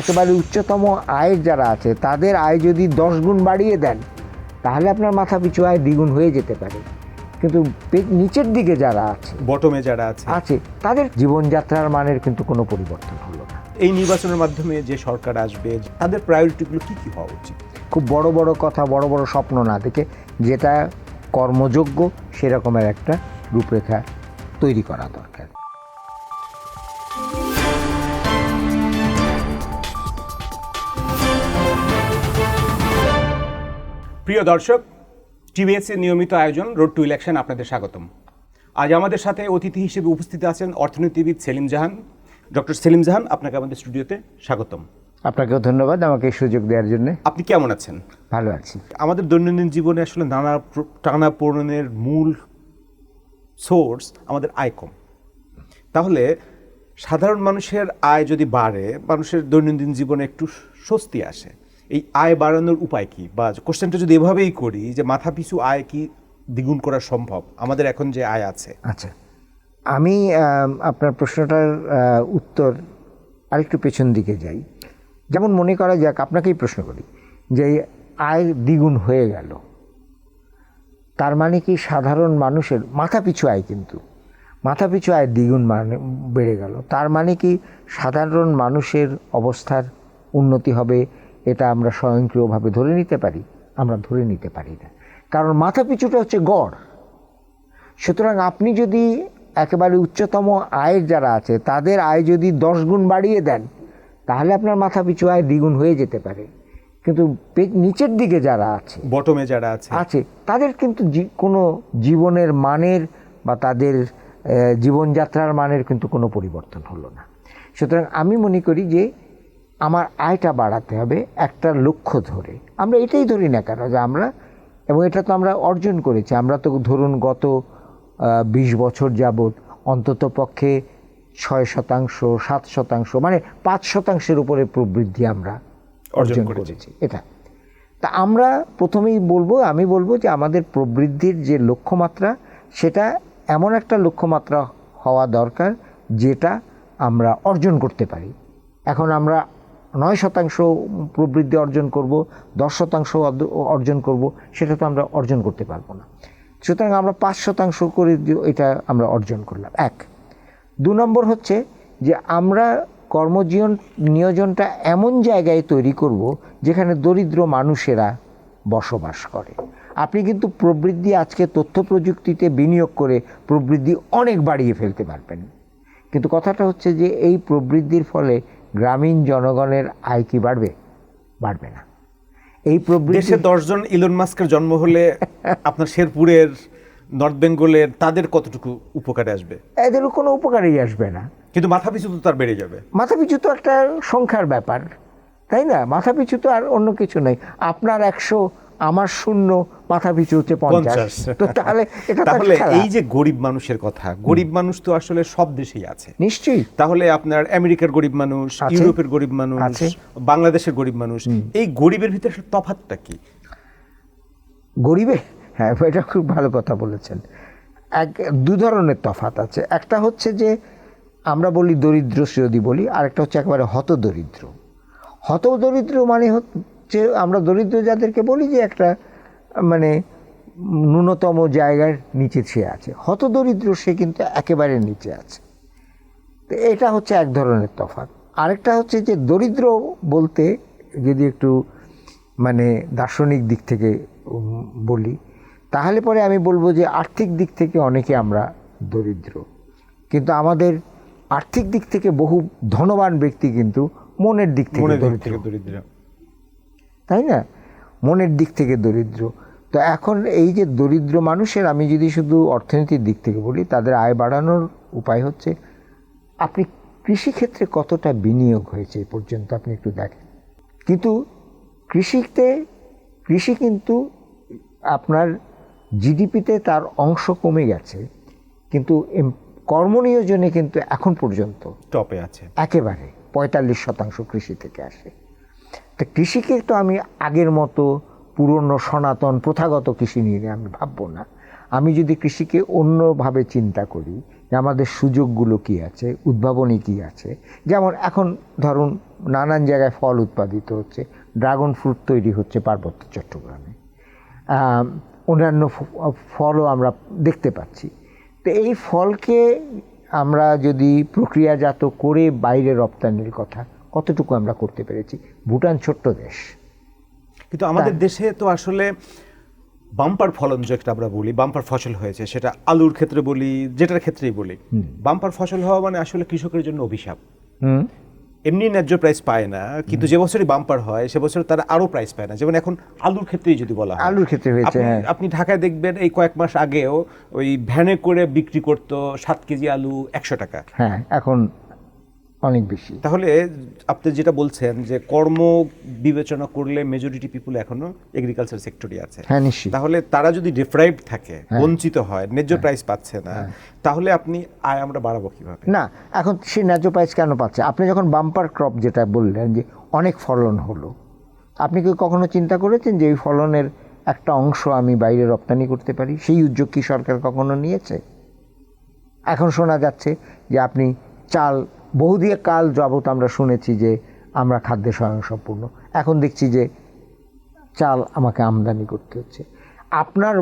একেবারে উচ্চতম আয়ের যারা আছে তাদের আয় যদি দশ গুণ বাড়িয়ে দেন তাহলে আপনার মাথা পিছু আয় দ্বিগুণ হয়ে যেতে পারে। কিন্তু নিচের দিকে যারা আছে বটমে যারা আছে আছে তাদের জীবনযাত্রার মানের কিন্তু কোনো পরিবর্তন হলো না। এই নির্বাচনের মাধ্যমে যে সরকার আসবে তাদের প্রায়োরিটিগুলো কি কি হওয়া উচিত? খুব বড় বড় কথা বড় বড় স্বপ্ন না দেখে যেটা কর্মযোগ্য সেরকমের একটা রূপরেখা তৈরি করা দরকার। প্রিয় দর্শক টিভিএসের নিয়মিত আয়োজন রোড টু ইলেকশন আপনাদের স্বাগতম। আজ আমাদের সাথে অতিথি হিসেবে উপস্থিত আছেন অর্থনীতিবিদ সেলিম জাহান। ডক্টর সেলিম জাহান আপনাকে আমাদের স্টুডিওতে স্বাগতম। আপনাকেও ধন্যবাদ আমাকে এই সুযোগ দেওয়ার জন্য। আপনি কেমন আছেন? ভালো আছি। আমাদের দৈনন্দিন জীবনে আসলে নানা টানা পূরণের মূল সোর্স আমাদের আয় কম। তাহলে সাধারণ মানুষের আয় যদি বাড়ে মানুষের দৈনন্দিন জীবনে একটু স্বস্তি আসে। এই আয় বাড়ানোর উপায় কি? বা কোশ্চেনটা যদি এভাবেই করি যে মাথা পিছু আয় কি দ্বিগুণ করা সম্ভব? আমাদের এখন যে আয় আছে। আচ্ছা। আমি আপনার প্রশ্নটার উত্তর আরেকটু পেছন দিকে যাই। যেমন মনে করা যাক, আপনাকেই প্রশ্ন করি যে আয় দ্বিগুণ হয়ে গেল। তার মানে কি সাধারণ মানুষের মাথা পিছু আয় কিন্তু। মাথা পিছু আয় দ্বিগুণ মানে বেড়ে গেল। তার মানে কি সাধারণ মানুষের অবস্থার উন্নতি হবে এটা আমরা স্বয়ংক্রিয়ভাবে ধরে নিতে পারি আমরা ধরে নিতে পারি না। কারণ মাথা পিছুটা হচ্ছে গড়। সুতরাং আপনি যদি একেবারে উচ্চতম আয়ের যারা আছে তাদের আয় যদি দশ গুণ বাড়িয়ে দেন তাহলে আপনার মাথা পিছু আয় দ্বিগুণ হয়ে যেতে পারে। কিন্তু নিচের দিকে যারা আছে বটমে যারা আছে আছে তাদের কিন্তু কোনো জীবনের মানের বা তাদের জীবনযাত্রার মানের কিন্তু কোনো পরিবর্তন হলো না। সুতরাং আমি মনে করি যে আমার আয়টা বাড়াতে হবে একটা লক্ষ্য ধরে। আমরা এটাই ধরি না কেন যে আমরা এবং এটা তো আমরা অর্জন করেছি। আমরা তো ধরুন গত বিশ বছর যাবৎ অন্তত পক্ষে ছয় শতাংশ সাত শতাংশ মানে পাঁচ শতাংশের উপরে প্রবৃদ্ধি আমরা অর্জন। করেছি। এটা। তা আমরা প্রথমেই বলব আমি বলব যে আমাদের প্রবৃদ্ধির যে লক্ষ্যমাত্রা সেটা এমন একটা লক্ষ্যমাত্রা হওয়া দরকার যেটা আমরা অর্জন করতে পারি। এখন আমরা নয় শতাংশ প্রবৃদ্ধি অর্জন করব, দশ শতাংশ অর্জন করব, সেটা তো আমরা অর্জন করতে পারব না। সুতরাং আমরা পাঁচ শতাংশ করে এটা আমরা অর্জন করলাম। এক। দু নম্বর হচ্ছে যে আমরা কর্মজীবন নিয়োজনটা এমন জায়গায় তৈরি করব যেখানে দরিদ্র মানুষেরা বসবাস করে। আপনি কিন্তু প্রবৃদ্ধি আজকে তথ্য প্রযুক্তিতে বিনিয়োগ করে প্রবৃদ্ধি অনেক বাড়িয়ে ফেলতে পারবেন। কিন্তু কথাটা হচ্ছে যে এই প্রবৃদ্ধির ফলে গ্রামীণ জনগণের আয় কি বাড়বে? বাড়বে না। এই প্রবৃদ্ধি দেশে দশজন ইলন মাস্কের জন্ম হলে আপনার শেরপুরের নর্থ বেঙ্গলের তাদের কতটুকু উপকারে আসবে? এদেরও কোনো উপকারেই আসবে না। কিন্তু মাথা পিছু তো তার বেড়ে যাবে। মাথা পিছু তো একটা সংখ্যার ব্যাপার তাই না? মাথা পিছু তো আর অন্য কিছু নেই। আপনার একশো আমার শূন্য মাথা পিছু হচ্ছে পঞ্চাশ। তো তাহলে এটা তাহলে এই যে গরিব মানুষের কথা গরিব মানুষ তো আসলে সব দেশেই আছে। নিশ্চয়ই। তাহলে আপনার আমেরিকার গরিব মানুষ ইউরোপের গরিব মানুষ আছে। বাংলাদেশের গরিব মানুষ এই গরিবের ভিতরে আসলে তফাৎটা কি? গরিবে? হ্যাঁ এটা খুব ভালো কথা বলেছেন। এক দু ধরনের তফাত আছে। একটা হচ্ছে যে আমরা বলি দরিদ্র যদি বলি আরেকটা হচ্ছে একেবারে হত দরিদ্র হত দরিদ্র মানে হচ্ছে আমরা দরিদ্র যাদেরকে বলি যে একটা মানে ন্যূনতম জায়গার নিচে সে আছে। হত দরিদ্র সে কিন্তু একেবারে নিচে আছে। তো এটা হচ্ছে এক ধরনের তফাৎ। আরেকটা হচ্ছে যে দরিদ্র বলতে যদি একটু মানে দার্শনিক দিক থেকে বলি তাহলে পরে আমি বলব যে আর্থিক দিক থেকে অনেকে আমরা দরিদ্র। কিন্তু আমাদের আর্থিক দিক থেকে বহু ধনবান ব্যক্তি কিন্তু মনের দিক থেকে দরিদ্র। থেকে দরিদ্র। তাই না? মনের দিক থেকে দরিদ্র। তো এখন এই যে দরিদ্র মানুষের আমি যদি শুধু অর্থনীতির দিক থেকে বলি তাদের আয় বাড়ানোর উপায় হচ্ছে আপনি কৃষিক্ষেত্রে কতটা বিনিয়োগ হয়েছে এ পর্যন্ত আপনি একটু দেখেন। কিন্তু কৃষিতে কৃষি কিন্তু আপনার জিডিপিতে তার অংশ কমে গেছে কিন্তু কর্মনিয়োজনে কিন্তু এখন পর্যন্ত টপে আছে। একেবারে পঁয়তাল্লিশ শতাংশ কৃষি থেকে আসে। তো কৃষিকে তো আমি আগের মতো পুরনো সনাতন প্রথাগত কৃষি নিয়ে আমি ভাববো না। আমি যদি কৃষিকে অন্যভাবে চিন্তা করি যে আমাদের সুযোগগুলো কি আছে, উদ্ভাবনী কি আছে, যেমন এখন ধরুন নানান জায়গায় ফল উৎপাদিত হচ্ছে, ড্রাগন ফ্রুট তৈরি হচ্ছে পার্বত্য চট্টগ্রামে। অন্যান্য ফলও আমরা দেখতে পাচ্ছি। তো এই ফলকে আমরা যদি প্রক্রিয়াজাত করে বাইরে রপ্তানির কথা কতটুকু আমরা করতে পেরেছি? ভুটান ছোট্ট দেশ। কিন্তু আমাদের দেশে তো আসলে বাম্পার ফলন যেটা আমরা বলি বাম্পার ফসল হয়েছে সেটা আলুর ক্ষেত্রে বলি যেটার ক্ষেত্রেই বলি। বাম্পার ফসল হওয়া মানে আসলে কৃষকের জন্য অভিশাপ। এমনি ন্যায্য প্রাইস পায় না কিন্তু যে বছরই বাম্পার হয় সে বছর তারা আরও প্রাইস পায় না। যেমন এখন আলুর ক্ষেত্রেই যদি বলা হয়। আলুর ক্ষেত্রে হয়েছে আপনি- হ্যাঁ। আপনি ঢাকায় দেখবেন এই কয়েক মাস আগেও ওই ভ্যানে করে বিক্রি করতো সাত কেজি আলু একশো টাকা। হ্যাঁ এখন অনেক বেশি। তাহলে আপনি যেটা বলছেন যে কর্ম বিবেচনা করলে মেজরিটি পিপুল এখনও এগ্রিকালচার সেক্টরই আছে। হ্যাঁ নিশ্চয়ই। তাহলে তারা যদি ডিপ্রাইভড থাকে বঞ্চিত হয় ন্যায্য প্রাইস পাচ্ছে না তাহলে আপনি আয় আমরা বাড়াবো কীভাবে? না এখন সে ন্যায্য প্রাইস কেন পাচ্ছে? আপনি যখন বাম্পার ক্রপ যেটা বললেন যে অনেক ফলন হলো আপনি কি কখনো চিন্তা করেছেন যে এই ফলনের একটা অংশ আমি বাইরে রপ্তানি করতে পারি? সেই উদ্যোগ কি সরকার কখনো নিয়েছে? এখন শোনা যাচ্ছে যে আপনি চাল বহুদিয়ে কাল যাবত আমরা শুনেছি যে আমরা খাদ্যে স্বয়ংসম্পূর্ণ। এখন দেখছি যে চাল আমাকে আমদানি করতে হচ্ছে। আপনার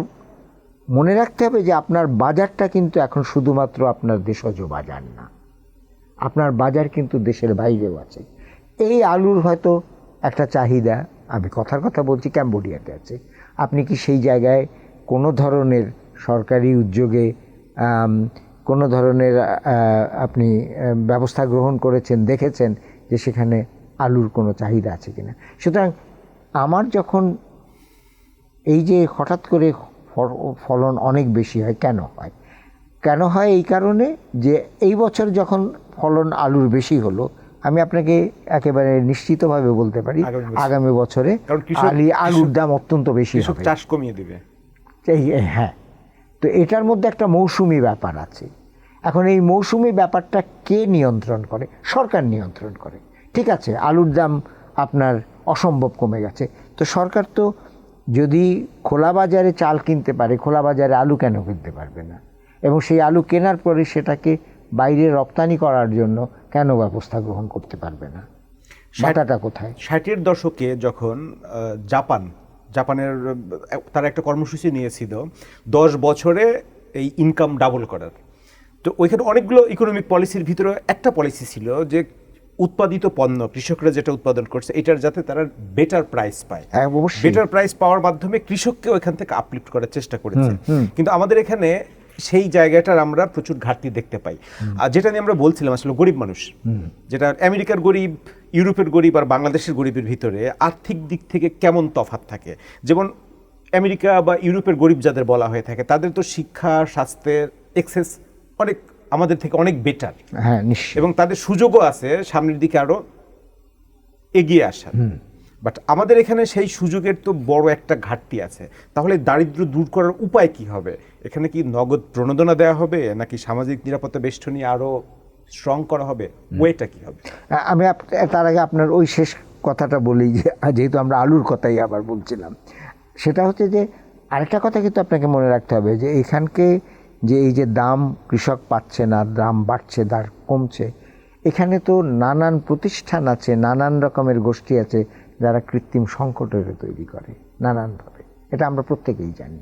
মনে রাখতে হবে যে আপনার বাজারটা কিন্তু এখন শুধুমাত্র আপনার দেশজ বাজার না, আপনার বাজার কিন্তু দেশের বাইরেও আছে। এই আলুর হয়তো একটা চাহিদা, আমি কথার কথা বলছি, ক্যাম্বোডিয়াতে আছে। আপনি কি সেই জায়গায় কোনো ধরনের সরকারি উদ্যোগে কোনো ধরনের আপনি ব্যবস্থা গ্রহণ করেছেন দেখেছেন যে সেখানে আলুর কোনো চাহিদা আছে কিনা। সুতরাং আমার যখন এই যে হঠাৎ করে ফলন অনেক বেশি হয় কেন হয়? কেন হয় এই কারণে যে এই বছর যখন ফলন আলুর বেশি হলো আমি আপনাকে একেবারে নিশ্চিতভাবে বলতে পারি আগামী বছরে। আলুর দাম অত্যন্ত বেশি চাষ কমিয়ে দিবে। হ্যাঁ তো এটার মধ্যে একটা মৌসুমি ব্যাপার আছে। এখন এই মৌসুমি ব্যাপারটা কে নিয়ন্ত্রণ করে? সরকার নিয়ন্ত্রণ করে। ঠিক আছে আলুর দাম আপনার অসম্ভব কমে গেছে। তো সরকার তো যদি খোলা বাজারে চাল কিনতে পারে খোলা বাজারে আলু কেন কিনতে পারবে না? এবং সেই আলু কেনার পরে সেটাকে বাইরে রপ্তানি করার জন্য কেন ব্যবস্থা গ্রহণ করতে পারবে না? বাটাটা কোথায়? ষাটের দশকে যখন জাপান জাপানের তারা একটা কর্মসূচি নিয়েছিল দশ বছরে এই ইনকাম ডাবল করার। তো ওইখানে অনেকগুলো ইকোনমিক পলিসির ভিতরে একটা পলিসি ছিল যে উৎপাদিত পণ্য কৃষকরা যেটা উৎপাদন করছে এটার যাতে তারা বেটার প্রাইস পায়। হ্যাঁ, বেটার প্রাইস পাওয়ার মাধ্যমে কৃষককে ওইখান থেকে আপলিফ্ট করার চেষ্টা করেছে। কিন্তু আমাদের এখানে সেই জায়গাটার আমরা প্রচুর ঘাটতি দেখতে পাই। আর যেটা নিয়ে আমরা বলছিলাম আসলে গরিব মানুষ যেটা আমেরিকার গরিব ইউরোপের গরিব আর বাংলাদেশের গরিবের ভিতরে আর্থিক দিক থেকে কেমন তফাত থাকে? যেমন আমেরিকা বা ইউরোপের গরিব যাদের বলা হয়ে থাকে তাদের তো শিক্ষা স্বাস্থ্যের এক্সেস অনেক আমাদের থেকে অনেক বেটার হ্যাঁ এবং তাদের সুযোগও আছে সামনের দিকে আরও এগিয়ে আসার। বাট আমাদের এখানে সেই সুযোগের তো বড় একটা ঘাটতি আছে। তাহলে দারিদ্র দূর করার উপায় কি হবে? এখানে কি নগদ প্রণোদনা দেওয়া হবে? নাকি সামাজিক নিরাপত্তা বেষ্টনী আরও স্ট্রং করা হবে? ওয়েটা কি হবে? আমি আপ- তার আগে আপনার ওই শেষ কথাটা বলি যে যেহেতু আমরা আলুর কথাই আবার বলছিলাম। সেটা হচ্ছে যে আরেকটা কথা কিন্তু আপনাকে মনে রাখতে হবে যে এখানকে যে এই যে দাম কৃষক পাচ্ছে না দাম বাড়ছে দাম কমছে এখানে তো নানান প্রতিষ্ঠান আছে নানান রকমের গোষ্ঠী আছে যারা কৃত্রিম সংকটের তৈরি করে, নানানভাবে। এটা আমরা প্রত্যেকেই জানি।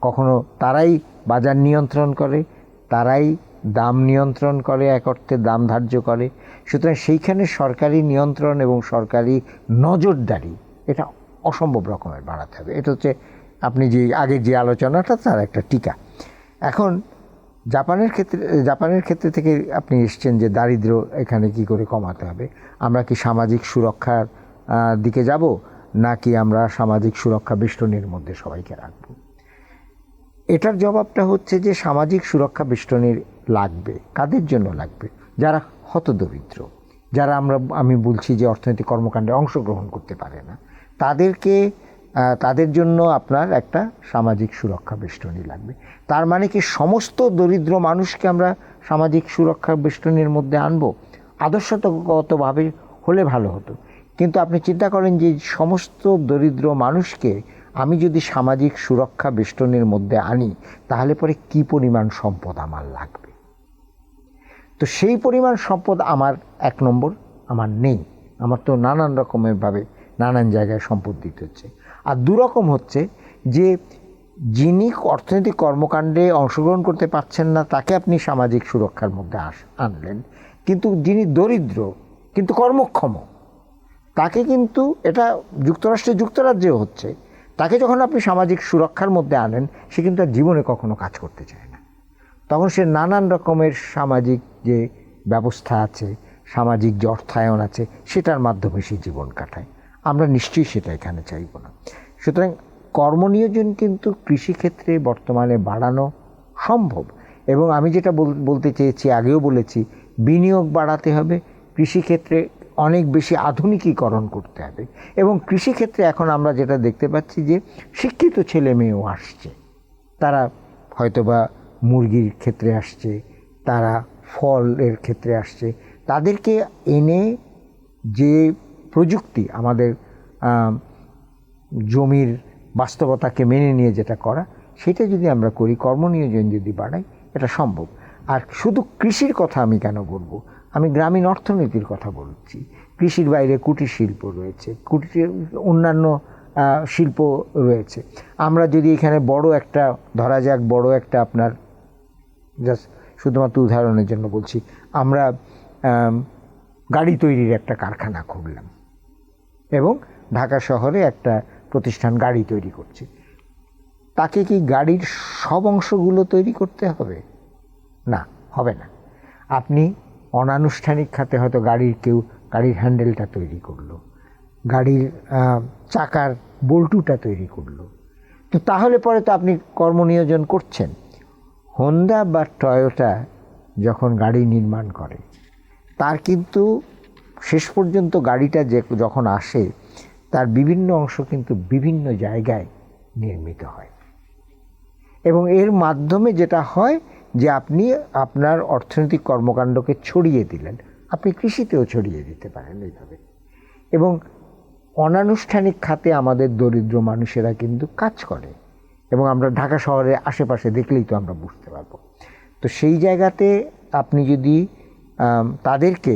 কখনো তারাই বাজার নিয়ন্ত্রণ করে, তারাই দাম নিয়ন্ত্রণ করে, এক অর্থে দাম ধার্য করে। সুতরাং সেইখানে সরকারি নিয়ন্ত্রণ এবং সরকারি নজরদারি, এটা অসম্ভব রকমের বাড়াতে হবে। এটা হচ্ছে আপনি যে, আগে যে আলোচনাটা, তার একটা টিকা। এখন জাপানের ক্ষেত্রে জাপানের ক্ষেত্রে থেকে আপনি এসছেন যে, দারিদ্র্য এখানে কি করে কমাতে হবে? আমরা কি সামাজিক সুরক্ষার দিকে যাব, নাকি আমরা সামাজিক সুরক্ষা বেষ্টনীর মধ্যে সবাইকে রাখব? এটার জবাবটা হচ্ছে যে সামাজিক সুরক্ষা বেষ্টনীর লাগবে, কাদের জন্য লাগবে? যারা হতদরিদ্র, যারা আমরা, আমি বলছি যে অর্থনৈতিক কর্মকাণ্ডে অংশগ্রহণ করতে পারে না, তাদেরকে তাদের জন্য আপনার একটা সামাজিক সুরক্ষা বেষ্টনী লাগবে। তার মানে কি সমস্ত দরিদ্র মানুষকে আমরা সামাজিক সুরক্ষা বেষ্টনীর মধ্যে আনব? আদর্শগতভাবে হলে ভালো হতো। কিন্তু আপনি চিন্তা করেন যে সমস্ত দরিদ্র মানুষকে আমি যদি সামাজিক সুরক্ষা বেষ্টনের মধ্যে আনি, তাহলে পরে কি পরিমাণ সম্পদ আমার লাগবে? তো সেই পরিমাণ সম্পদ আমার এক নম্বর, আমার নেই। আমার তো নানান রকমের ভাবে নানান জায়গায় সম্পদ দিতে হচ্ছে। আর দুরকম হচ্ছে যে যিনি অর্থনৈতিক কর্মকাণ্ডে অংশগ্রহণ করতে পারছেন না, তাকে আপনি সামাজিক সুরক্ষার মধ্যে আস, আনলেন। কিন্তু যিনি দরিদ্র, কিন্তু কর্মক্ষম তাকে কিন্তু এটা যুক্তরাষ্ট্রে যুক্তরাজ্যেও হচ্ছে, তাকে যখন আপনি সামাজিক সুরক্ষার মধ্যে আনেন, সে কিন্তু আর জীবনে কখনো কাজ করতে চায় না। তখন সে নানান রকমের সামাজিক যে ব্যবস্থা আছে, সামাজিক যে অর্থায়ন আছে, সেটার মাধ্যমে সে জীবন কাটায়। আমরা নিশ্চয়ই সেটা এখানে চাইব না। সুতরাং কর্মনিয়োজন কিন্তু কৃষিক্ষেত্রে বর্তমানে বাড়ানো সম্ভব এবং আমি যেটা বল- বলতে চেয়েছি, আগেও বলেছি, বিনিয়োগ বাড়াতে হবে। কৃষিক্ষেত্রে অনেক বেশি আধুনিকীকরণ করতে হবে। এবং কৃষিক্ষেত্রে এখন আমরা যেটা দেখতে পাচ্ছি যে, শিক্ষিত ছেলে মেয়েও আসছে। তারা হয়তোবা মুরগির ক্ষেত্রে আসছে, তারা ফলের ক্ষেত্রে আসছে। তাদেরকে এনে যে প্রযুক্তি আমাদের জমির বাস্তবতাকে মেনে নিয়ে যেটা করা, সেটা যদি আমরা করি, কর্মনিয়োজন যদি বাড়াই, এটা সম্ভব। আর শুধু কৃষির কথা আমি কেন বলব? আমি গ্রামীণ অর্থনীতির কথা বলছি। কৃষির বাইরে কুটির শিল্প রয়েছে, কুটির অন্যান্য শিল্প রয়েছে। আমরা যদি এখানে বড় একটা, ধরা যাক বড় একটা আপনার, জাস্ট শুধুমাত্র উদাহরণের জন্য বলছি, আমরা গাড়ি তৈরির একটা কারখানা খুললাম এবং ঢাকা শহরে একটা প্রতিষ্ঠান গাড়ি তৈরি করছে। তাকে কি গাড়ির সব অংশগুলো তৈরি করতে হবে? না হবে না। আপনি অনানুষ্ঠানিক খাতে হয়তো গাড়ির কেউ, গাড়ির হ্যান্ডেলটা তৈরি করল, গাড়ির চাকার বল্টুটা তৈরি করল। তো তাহলে পরে তো আপনি কর্মনিয়োজন করছেন। হোন্ডা বা টয়োটা যখন গাড়ি নির্মাণ করে, তার কিন্তু শেষ পর্যন্ত গাড়িটা যে, যখন আসে, তার বিভিন্ন অংশ কিন্তু বিভিন্ন জায়গায় নির্মিত হয়। এবং এর মাধ্যমে যেটা হয় যে আপনি আপনার অর্থনৈতিক কর্মকাণ্ডকে ছড়িয়ে দিলেন। আপনি কৃষিতেও ছড়িয়ে দিতে পারেন এইভাবে। এবং অনানুষ্ঠানিক খাতে আমাদের দরিদ্র মানুষেরা কিন্তু কাজ করে। এবং আমরা ঢাকা শহরের আশেপাশে দেখলেই তো আমরা বুঝতে পারব। তো সেই জায়গাতে আপনি যদি তাদেরকে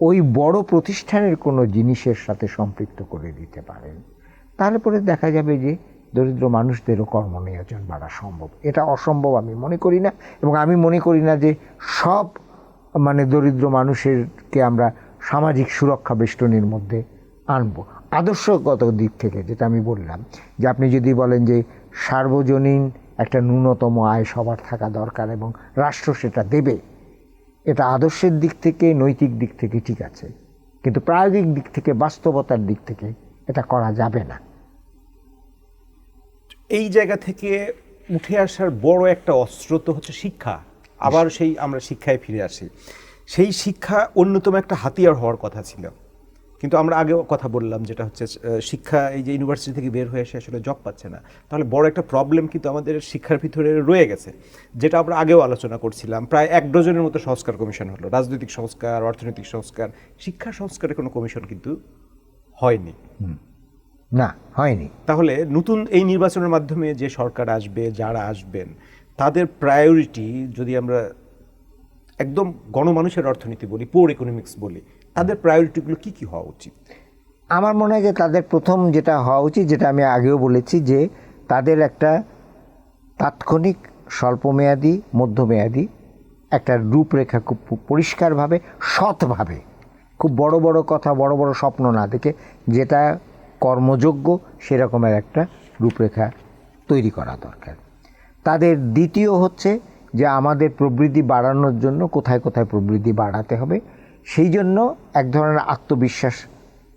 ওই বড় প্রতিষ্ঠানের কোনো জিনিসের সাথে সম্পৃক্ত করে দিতে পারেন, তাহলে পরে দেখা যাবে যে দরিদ্র মানুষদেরও কর্মনিয়োজন বাড়া সম্ভব। এটা অসম্ভব আমি মনে করি না এবং আমি মনে করি না যে সব মানে দরিদ্র মানুষেরকে আমরা সামাজিক সুরক্ষা বেষ্টনীর মধ্যে আনব। আদর্শগত দিক থেকে যেটা আমি বললাম, যে আপনি যদি বলেন যে সার্বজনীন একটা ন্যূনতম আয় সবার থাকা দরকার এবং রাষ্ট্র সেটা দেবে, এটা আদর্শের দিক থেকে, নৈতিক দিক থেকে ঠিক আছে। কিন্তু প্রায়োগিক দিক থেকে, বাস্তবতার দিক থেকে এটা করা যাবে না। এই জায়গা থেকে উঠে আসার বড় একটা অস্ত্র তো হচ্ছে শিক্ষা। আবার সেই আমরা শিক্ষায় ফিরে আসি। সেই শিক্ষা অন্যতম একটা হাতিয়ার হওয়ার কথা ছিল। কিন্তু আমরা আগেও কথা বললাম যেটা হচ্ছে শিক্ষা এই যে ইউনিভার্সিটি থেকে বের হয়ে এসে আসলে জব পাচ্ছে না। তাহলে বড় একটা প্রবলেম কিন্তু আমাদের শিক্ষার ভিতরে রয়ে গেছে যেটা আমরা আগেও আলোচনা করছিলাম। প্রায় এক ডজনের মতো সংস্কার কমিশন হলো। রাজনৈতিক সংস্কার অর্থনৈতিক সংস্কার শিক্ষা সংস্কারের কোনো কমিশন কিন্তু হয়নি। না হয়নি। তাহলে নতুন এই নির্বাচনের মাধ্যমে যে সরকার আসবে যারা আসবেন তাদের প্রায়োরিটি যদি আমরা একদম গণমানুষের অর্থনীতি বলি পোর ইকোনমিক্স বলি তাদের প্রায়োরিটিগুলো কি কি হওয়া উচিত? আমার মনে হয় যে তাদের প্রথম যেটা হওয়া উচিত যেটা আমি আগেও বলেছি যে তাদের একটা তাৎক্ষণিক স্বল্পমেয়াদী মধ্যমেয়াদী একটা রূপরেখা খুব পরিষ্কারভাবে সৎভাবে খুব বড় বড় কথা বড় বড় স্বপ্ন না দেখে যেটা কর্মযোগ্য সেরকমের একটা রূপরেখা তৈরি করা দরকার। তাদের দ্বিতীয় হচ্ছে যে আমাদের প্রবৃদ্ধি বাড়ানোর জন্য কোথায় কোথায় প্রবৃদ্ধি বাড়াতে হবে, সেই জন্য এক ধরনের আত্মবিশ্বাস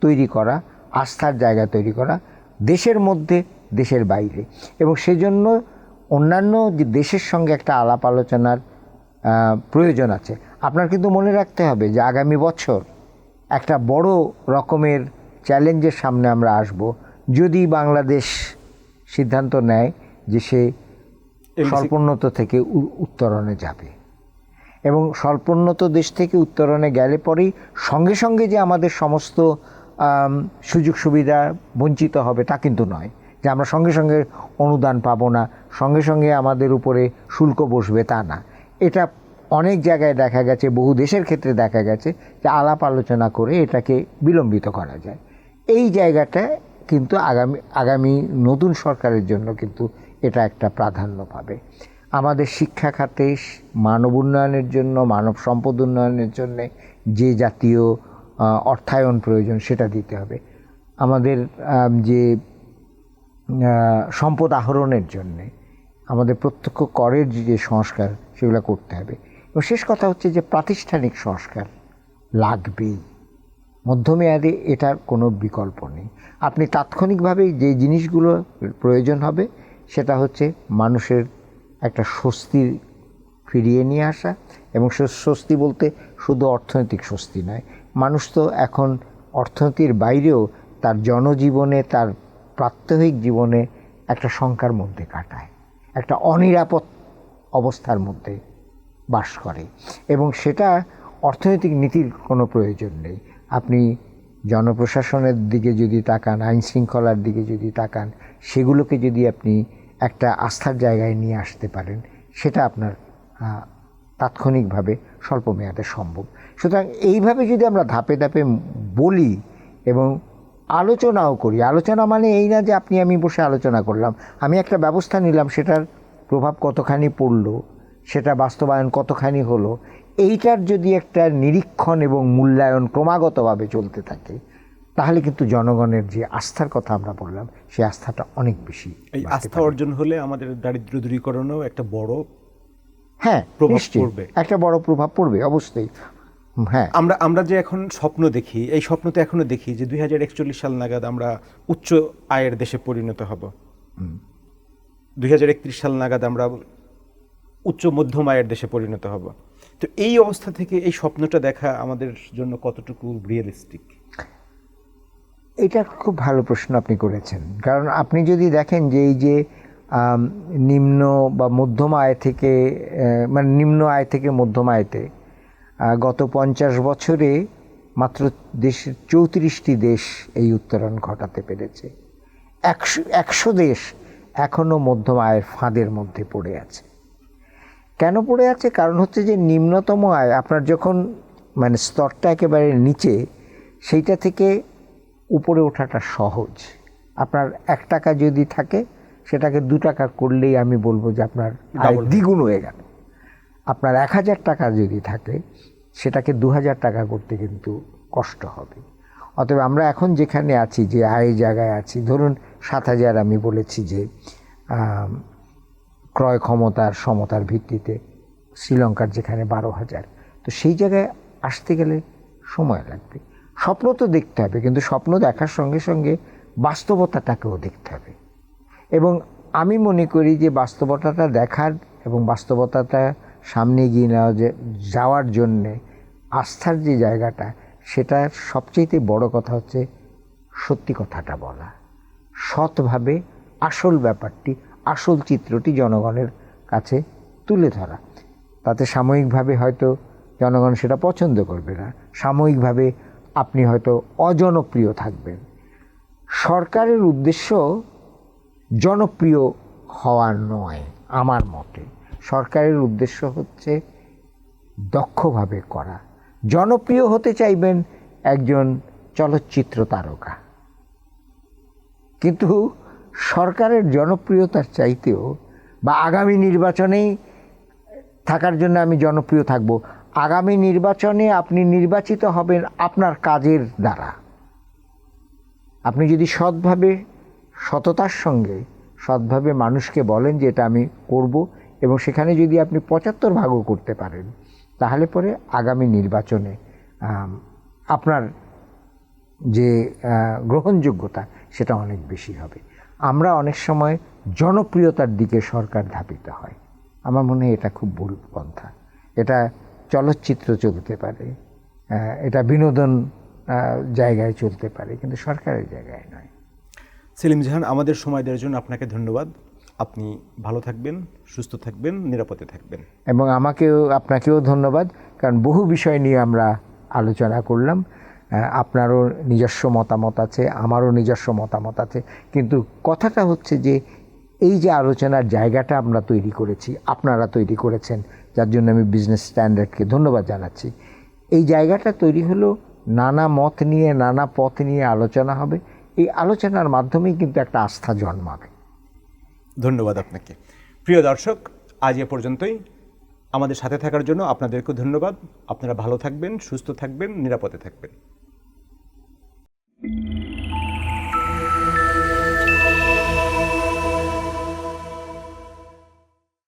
তৈরি করা, আস্থার জায়গা তৈরি করা দেশের মধ্যে, দেশের বাইরে। এবং সেজন্য অন্যান্য যে দেশের সঙ্গে একটা আলাপ আলোচনার প্রয়োজন আছে। আপনার কিন্তু মনে রাখতে হবে যে আগামী বছর একটা বড় রকমের চ্যালেঞ্জের সামনে আমরা আসব যদি বাংলাদেশ সিদ্ধান্ত নেয় যে সে স্বল্পোন্নত থেকে উত্তরণে যাবে। এবং স্বল্পোন্নত দেশ থেকে উত্তরণে গেলে পরেই সঙ্গে সঙ্গে যে আমাদের সমস্ত সুযোগ সুবিধা বঞ্চিত হবে তা কিন্তু নয়। যে আমরা সঙ্গে সঙ্গে অনুদান পাবো না সঙ্গে সঙ্গে আমাদের উপরে শুল্ক বসবে তা না। এটা অনেক জায়গায় দেখা গেছে বহু দেশের ক্ষেত্রে দেখা গেছে যে আলাপ আলোচনা করে এটাকে বিলম্বিত করা যায়। এই জায়গাটা কিন্তু আগামী আগামী নতুন সরকারের জন্য কিন্তু এটা একটা প্রাধান্য পাবে। আমাদের শিক্ষা খাতে, মানব উন্নয়নের জন্য, মানব সম্পদ উন্নয়নের জন্য যে জাতীয় অর্থায়ন প্রয়োজন সেটা দিতে হবে। আমাদের যে সম্পদ আহরণের জন্যে, আমাদের প্রত্যক্ষ করের যে সংস্কার সেগুলো করতে হবে। এবং শেষ কথা হচ্ছে যে, প্রাতিষ্ঠানিক সংস্কার লাগবেই। মধ্যমেয়াদে এটার কোনো বিকল্প নেই। আপনি তাৎক্ষণিকভাবে যে জিনিসগুলো প্রয়োজন হবে, সেটা হচ্ছে মানুষের একটা স্বস্তি ফিরিয়ে নিয়ে আসা এবং স্বস্তি বলতে শুধু অর্থনৈতিক স্বস্তি নয়। মানুষ তো এখন অর্থনীতির বাইরেও তার জনজীবনে, তার প্রাত্যহিক জীবনে একটা শঙ্কার মধ্যে কাটায়, একটা অনিরাপদ অবস্থার মধ্যে বাস করে এবং সেটা অর্থনৈতিক নীতির কোনো প্রয়োজন নেই। আপনি জনপ্রশাসনের দিকে যদি তাকান আইন শৃঙ্খলার দিকে যদি তাকান, সেগুলোকে যদি আপনি একটা আস্থার জায়গায় নিয়ে আসতে পারেন, সেটা আপনার তাৎক্ষণিকভাবে স্বল্প মেয়াদে সম্ভব। সুতরাং এইভাবে যদি আমরা ধাপে ধাপে বলি এবং আলোচনাও করি, আলোচনা মানে এই না যে আপনি, আমি বসে আলোচনা করলাম, আমি একটা ব্যবস্থা নিলাম, সেটার প্রভাব কতখানি পড়ল, সেটা বাস্তবায়ন কতখানি হলো এইটার যদি একটা নিরীক্ষণ এবং মূল্যায়ন ক্রমাগতভাবে চলতে থাকে তাহলে কিন্তু জনগণের যে আস্থার কথা আমরা বললাম সেই আস্থাটা অনেক বেশি এই আস্থা অর্জন হলে আমাদের দারিদ্র দূরীকরণেও একটা বড় হ্যাঁ প্রভাব পড়বে। একটা বড় প্রভাব পড়বে অবশ্যই। হ্যাঁ। আমরা আমরা যে এখন স্বপ্ন দেখি এই স্বপ্ন তো এখনও দেখি যে দুই হাজার একচল্লিশ সাল নাগাদ আমরা উচ্চ আয়ের দেশে পরিণত হব। দুই হাজার একত্রিশ সাল নাগাদ আমরা উচ্চ মধ্যম আয়ের দেশে পরিণত হব। তো এই অবস্থা থেকে এই স্বপ্নটা দেখা আমাদের জন্য কতটুকু রিয়েলিস্টিক এটা খুব ভালো প্রশ্ন আপনি করেছেন। কারণ আপনি যদি দেখেন যে এই যে নিম্ন বা মধ্যম আয় থেকে মানে নিম্ন আয় থেকে মধ্যম আয়তে গত পঞ্চাশ বছরে মাত্র দেশের চৌত্রিশটি দেশ এই উত্তরণ ঘটাতে পেরেছে। একশো একশো দেশ এখনও মধ্যম আয়ের ফাঁদের মধ্যে পড়ে আছে। কেন পড়ে আছে? কারণ হচ্ছে যে নিম্নতম আয় আপনার যখন মানে স্তরটা একেবারে নিচে সেইটা থেকে উপরে ওঠাটা সহজ। আপনার এক টাকা যদি থাকে সেটাকে দু টাকা করলেই আমি বলব যে আপনার আয় দ্বিগুণ হয়ে গেল। আপনার এক হাজার টাকা যদি থাকে সেটাকে দু হাজার টাকা করতে কিন্তু কষ্ট হবে। অতএব আমরা এখন যেখানে আছি যে আয় জায়গায় আছি ধরুন সাত হাজার আমি বলেছি যে ক্রয় ক্ষমতার সমতার ভিত্তিতে শ্রীলঙ্কার যেখানে বারো হাজার। তো সেই জায়গায় আসতে গেলে সময় লাগবে। স্বপ্ন তো দেখতে হবে, কিন্তু স্বপ্ন দেখার সঙ্গে সঙ্গে বাস্তবতাটাকেও দেখতে হবে। এবং আমি মনে করি যে বাস্তবতাটা দেখার এবং বাস্তবতাটা সামনে এগিয়ে নেওয়া যে- যাওয়ার জন্যে আস্থার যে জায়গাটা, সেটার সবচেয়ে বড় কথা হচ্ছে সত্যি কথাটা বলা। সৎভাবে আসল ব্যাপারটি আসল চিত্রটি জনগণের কাছে তুলে ধরা। তাতে সাময়িকভাবে হয়তো জনগণ সেটা পছন্দ করবে না। সাময়িকভাবে আপনি হয়তো অজনপ্রিয় থাকবেন। সরকারের উদ্দেশ্য জনপ্রিয় হওয়া নয়, আমার মতে। সরকারের উদ্দেশ্য হচ্ছে দক্ষভাবে করা। জনপ্রিয় হতে চাইবেন একজন চলচ্চিত্র তারকা। কিন্তু সরকারের জনপ্রিয়তার চাইতেও বা আগামী নির্বাচনেই থাকার জন্য আমি জনপ্রিয় থাকব। আগামী নির্বাচনে আপনি নির্বাচিত হবেন আপনার কাজের দ্বারা। আপনি যদি সৎভাবে, সততার সঙ্গে, সৎভাবে মানুষকে বলেন যে এটা আমি করব এবং সেখানে যদি আপনি পঁচাত্তর ভাগও করতে পারেন, তাহলে পরে আগামী নির্বাচনে আপনার যে গ্রহণযোগ্যতা সেটা অনেক বেশি হবে। আমরা অনেক সময় জনপ্রিয়তার দিকে সরকার ধাবিত হয়। আমার মনে হয় এটা খুব ভুল পন্থা। এটা চলচ্চিত্র চলতে পারে এটা বিনোদন জায়গায় চলতে পারে কিন্তু সরকারের জায়গায় নয়। সেলিম জাহান আমাদের সময় দেওয়ার জন্য আপনাকে ধন্যবাদ। আপনি ভালো থাকবেন সুস্থ থাকবেন নিরাপদে থাকবেন। এবং আমাকেও আপনাকেও ধন্যবাদ কারণ বহু বিষয় নিয়ে আমরা আলোচনা করলাম। আপনারও নিজস্ব মতামত আছে, আমারও নিজস্ব মতামত আছে। কিন্তু কথাটা হচ্ছে যে, এই যে আলোচনার জায়গাটা আমরা তৈরি করেছি, আপনারা তৈরি করেছেন, যার জন্য আমি বিজনেস স্ট্যান্ডার্ডকে ধন্যবাদ জানাচ্ছি। এই জায়গাটা তৈরি হলো, নানা মত নিয়ে, নানা পথ নিয়ে আলোচনা হবে। এই আলোচনার মাধ্যমেই কিন্তু একটা আস্থা জন্মাবে। ধন্যবাদ আপনাকে। প্রিয় দর্শক, আজ এ পর্যন্তই। আমাদের সাথে থাকার জন্য আপনাদেরকে ধন্যবাদ। আপনারা ভালো থাকবেন, সুস্থ থাকবেন, নিরাপদে থাকবেন। Música